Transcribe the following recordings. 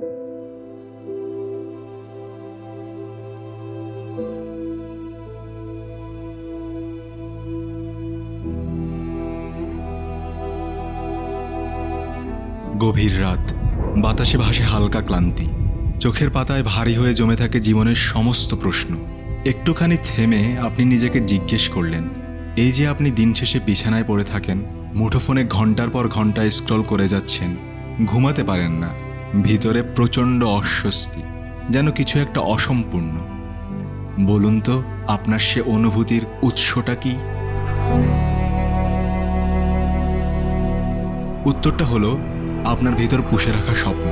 গভীর রাত। বাতাসে ভাসে হালকা ক্লান্তি। চোখের পাতায় ভারী হয়ে জমে থাকে জীবনের সমস্ত প্রশ্ন। একটুখানি থেমে আপনি নিজেকে জিজ্ঞেস করলেন, এই যে আপনি দিন শেষে বিছানায় পড়ে থাকেন, মুঠোফোনে ঘণ্টার পর ঘণ্টা স্ক্রল করে যাচ্ছেন, ঘুমাতে পারেন না ভিতরে প্রচণ্ড অস্বস্তি, যেন কিছু একটা অসম্পূর্ণ। বলুন তো, আপনার সে অনুভূতির উৎসটা কি? উত্তরটা হলো, আপনার ভিতর পুষে রাখা স্বপ্ন।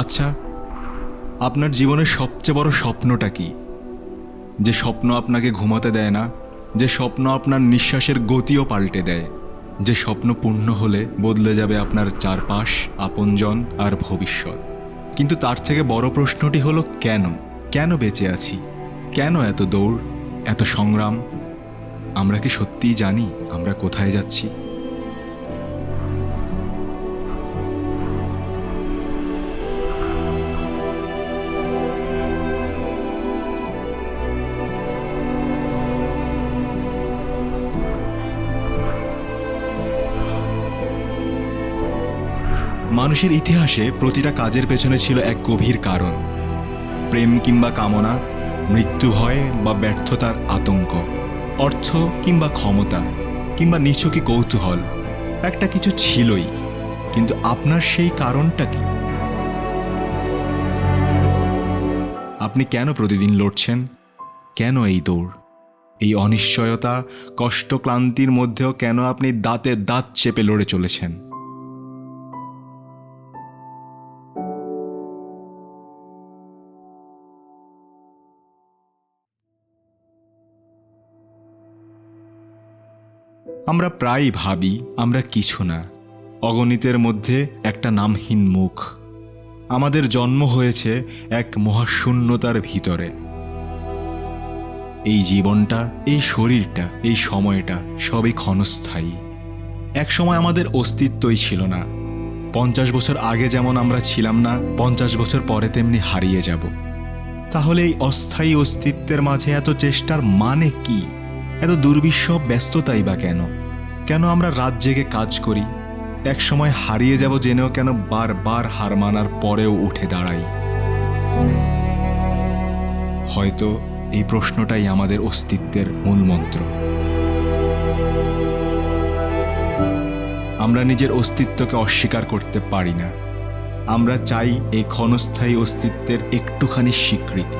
আচ্ছা আপনার জীবনের সবচেয়ে বড় স্বপ্নটা কি? যে স্বপ্ন আপনাকে ঘুমাতে দেয় না, যে স্বপ্ন আপনার নিঃশ্বাসের গতিও পাল্টে দেয়, যে স্বপ্ন পূর্ণ হলে বদলে যাবে আপনার চারপাশ, আপনজন আর ভবিষ্যৎ। কিন্তু তার থেকে বড় প্রশ্নটি হলো, কেন? কেন বেঁচে আছি? কেন এত দৌড়, এত সংগ্রাম? আমরা কি সত্যিই জানি আমরা কোথায় যাচ্ছি? মানুষের ইতিহাসে প্রতিটা কাজের পেছনে ছিল এক গভীর কারণ। প্রেম কিংবা কামনা, মৃত্যু ভয় বা ব্যর্থতার আতঙ্ক, অর্থ কিংবা ক্ষমতা, কিংবা নিছকি কৌতূহল, একটা কিছু ছিলই, কিন্তু আপনার সেই কারণটা কি? আপনি কেন প্রতিদিন লড়ছেন? কেন এই দৌড়? এই অনিশ্চয়তা, কষ্ট, ক্লান্তির মধ্যেও কেন আপনি দাঁতে দাঁত চেপে লড়ে চলেছেন? আমরা প্রায়ই ভাবি, আমরা কিছু না। অগণিতের মধ্যে একটা নামহীন মুখ। আমাদের জন্ম হয়েছে এক মহাশূন্যতার ভিতরে। এই জীবনটা, এই শরীরটা, এই সময়টা সবই ক্ষণস্থায়ী। এক সময় আমাদের অস্তিত্বই ছিল না। পঞ্চাশ বছর আগে যেমন আমরা ছিলাম না, পঞ্চাশ বছর পরে তেমনি হারিয়ে যাব। তাহলে এই অস্থায়ী অস্তিত্বের মাঝে এত চেষ্টার মানে কি? এত দুর্বিষহ ব্যস্ততাই বা কেন? কেন আমরা রাত জেগে কাজ করি? এক সময় হারিয়ে যাব জেনেও কেন বারবার হার মানার পরেও উঠে দাঁড়াই? হয়তো এই প্রশ্নটাই আমাদের অস্তিত্বের মূল মন্ত্র। আমরা নিজের অস্তিত্বকে অস্বীকার করতে পারি না। আমরা চাই এই ক্ষণস্থায়ী অস্তিত্বের একটুখানি স্বীকৃতি।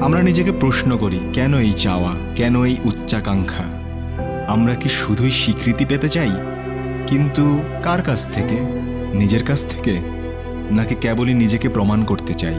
আমরা নিজেকে প্রশ্ন করি, কেন এই চাওয়া? কেন এই উচ্চাকাঙ্ক্ষা আমরা কি শুধুই স্বীকৃতি পেতে চাই? কিন্তু কার কাছ থেকে? নিজের কাছ থেকে? নাকি কেবলই নিজেকে প্রমাণ করতে চাই?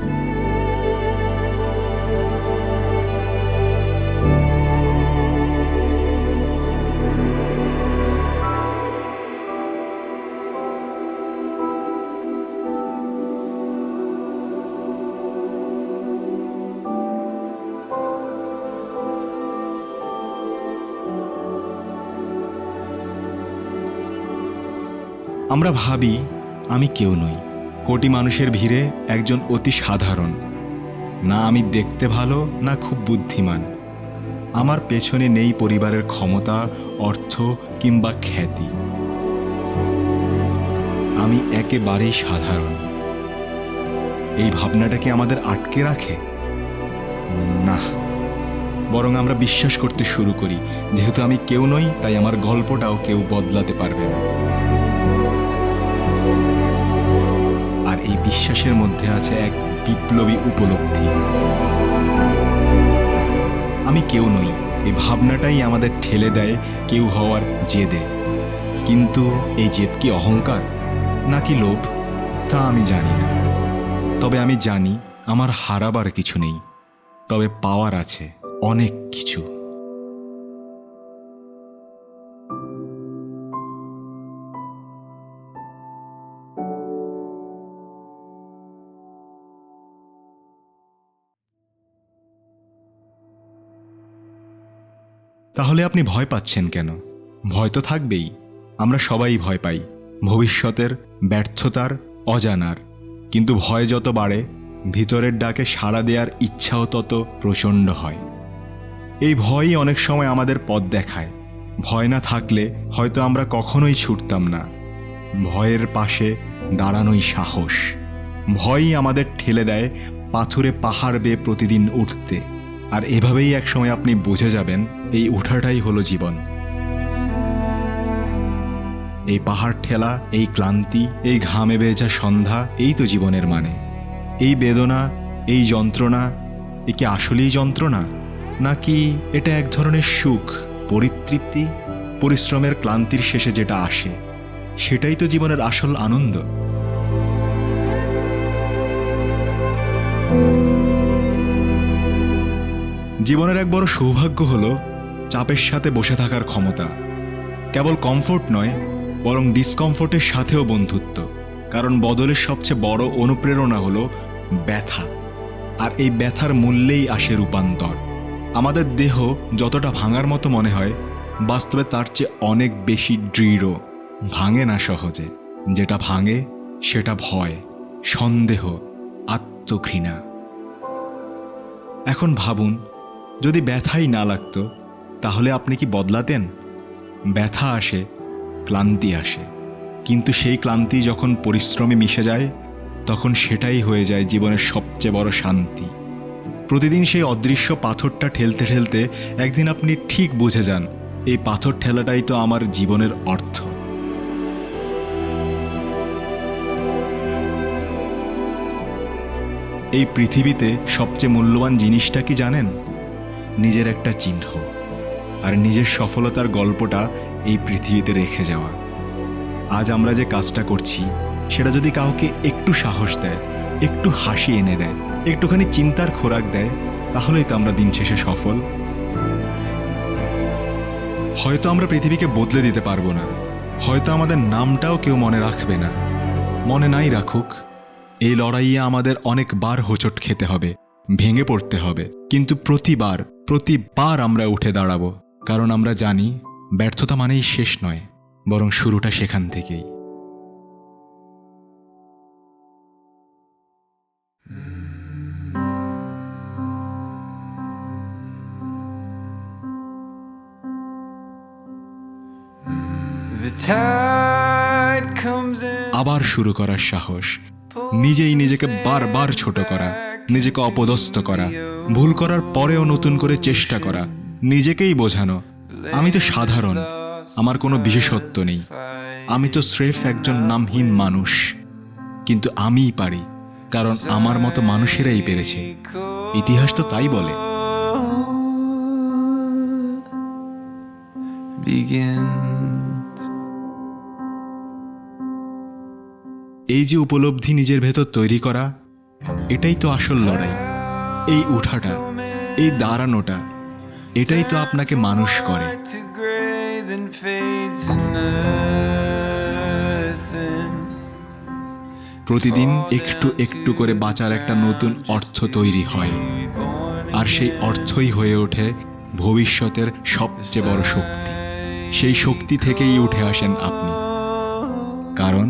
আমরা ভাবি, আমি কেউ নই। কোটি মানুষের ভিড়ে একজন অতি সাধারণ। না আমি দেখতে ভালো, না খুব বুদ্ধিমান। আমার পেছনে নেই পরিবারের ক্ষমতা, অর্থ কিংবা খ্যাতি। আমি একেবারেই সাধারণ। এই ভাবনাটা কি আমাদের আটকে রাখে? না। বরং আমরা বিশ্বাস করতে শুরু করি, যেহেতু আমি কেউ নই, তাই আমার গল্পটাও কেউ বদলাতে পারবে না। এই বিশ্বাসের মধ্যে আছে এক বিপ্লবী উপলব্ধি। আমি কেউ নই, এই ভাবনাটাই আমাদের ঠেলে দেয় কেউ হওয়ার জেদে। কিন্তু এই জেদ কি অহংকার, নাকি লোভ, তা আমি জানি না। তবে আমি জানি আমার হারাবার কিছু নেই, তবে পাওয়ার আছে অনেক কিছু। তাহলে আপনি ভয় পাচ্ছেন কেন? ভয় তো থাকবেই। আমরা সবাই ভয় পাই। ভবিষ্যতের ব্যর্থতার অজানার। কিন্তু ভয় যত বাড়ে, ভিতরের ডাকে সাড়া দেওয়ার ইচ্ছাও তত প্রচণ্ড হয়। এই ভয়ই অনেক সময় আমাদের পথ দেখায়। ভয় না থাকলে হয়তো আমরা কখনোই ছুটতাম না। ভয়ের পাশে দাঁড়ানোই সাহস। ভয়ই আমাদের ঠেলে দেয় পাথুরে পাহাড় বেয়ে প্রতিদিন উঠতে। আর এভাবেই একসময় আপনি বুঝে যাবেন এই উঠাটাই হলো জীবন। এই পাহাড় ঠেলা, এই ক্লান্তি, এই ঘামে বেজা সন্ধ্যা, এই তো জীবনের মানে। এই বেদনা, এই যন্ত্রণা, এ কি আসলেই যন্ত্রণা? নাকি এটা এক ধরনের সুখ, পরিতৃপ্তি, পরিশ্রমের ক্লান্তির শেষে যেটা আসে? সেটাই তো জীবনের আসল আনন্দ। জীবনের এক বড় সৌভাগ্য হল চাপের সাথে বসে থাকার ক্ষমতা। কেবল কমফোর্ট নয়, বরং ডিসকমফোর্টের সাথেও বন্ধুত্ব। কারণ বদলের সবচেয়ে বড় অনুপ্রেরণা হলো ব্যথা। আর এই ব্যথার মূল্যেই আসে রূপান্তর। আমাদের দেহ যতটা ভাঙার মতো মনে হয়, বাস্তবে তার চেয়ে অনেক বেশি দৃঢ়, ভাঙে না সহজে। যেটা ভাঙে, সেটা ভয়, সন্দেহ, আত্মঘৃণা। এখন ভাবুন যদি ব্যথাই না লাগতো, তাহলে আপনি কি বদলাতেন? ব্যথা আসে, ক্লান্তি আসে। কিন্তু সেই ক্লান্তি যখন পরিশ্রমে মিশে যায়, তখন সেটাই হয়ে যায় জীবনের সবচেয়ে বড় শান্তি। প্রতিদিন সেই অদৃশ্য পাথরটা ঠেলতে ঠেলতে একদিন আপনি ঠিক বুঝে যান, এই পাথর ঠেলাটাই তো আমার জীবনের অর্থ। এই পৃথিবীতে সবচেয়ে মূল্যবান জিনিসটা কি জানেন? নিজের একটা চিহ্ন আর নিজের সফলতার গল্পটা এই পৃথিবীতে রেখে যাওয়া। আজ আমরা যে কাজটা করছি, সেটা যদি কাউকে একটু সাহস দেয়, একটু হাসি এনে দেয়, একটুখানি চিন্তার খোরাক দেয়, তাহলেই তো আমরা দিন শেষে সফল। হয়তো আমরা পৃথিবীকে বদলে দিতে পারব না। হয়তো আমাদের নামটাও কেউ মনে রাখবে না। মনে নাই রাখুক, এই লড়াইয়ে আমাদের অনেকবার হোঁচট খেতে হবে, ভেঙে পড়তে হবে। কিন্তু প্রতিবার প্রতিবার আমরা উঠে দাঁড়াবো কারণ আমরা জানি ব্যর্থতা মানেই শেষ নয় বরং শুরুটা সেখান থেকেই. আবার শুরু করার সাহস নিজেই নিজেকে বারবার ছোট করা নিজেকে অপদস্থ করা ভুল করার পরেও নতুন করে চেষ্টা করা নিজেকেই বোঝানো। আমি তো সাধারণ আমার কোনো বিশেষত্ব নেই। আমি তো স্রেফ একজন নামহীন মানুষ। কিন্তু আমিই পারি কারণ আমার মতো মানুষেরাই পেরেছে। ইতিহাস তো তাই বলে। এই যে উপলব্ধি নিজের ভেতর তৈরি করা এটাই তো আসল লড়াই এই উঠাটা, এই দাঁড়ানোটা, এটাই তো আপনাকে মানুষ করে. প্রতিদিন একটু একটু করে বাঁচার একটা নতুন অর্থ তৈরি হয় আর সেই অর্থই হয়ে ওঠে ভবিষ্যতের সবচেয়ে বড় শক্তি সেই শক্তি থেকেই উঠে আসেন আপনি কারণ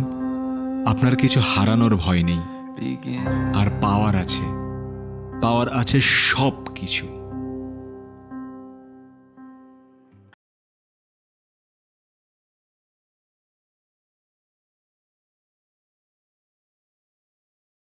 আপনার কিছু হারানোর ভয় নেই. আর পাওয়ার আছে। পাওয়ার আছে সব কিছু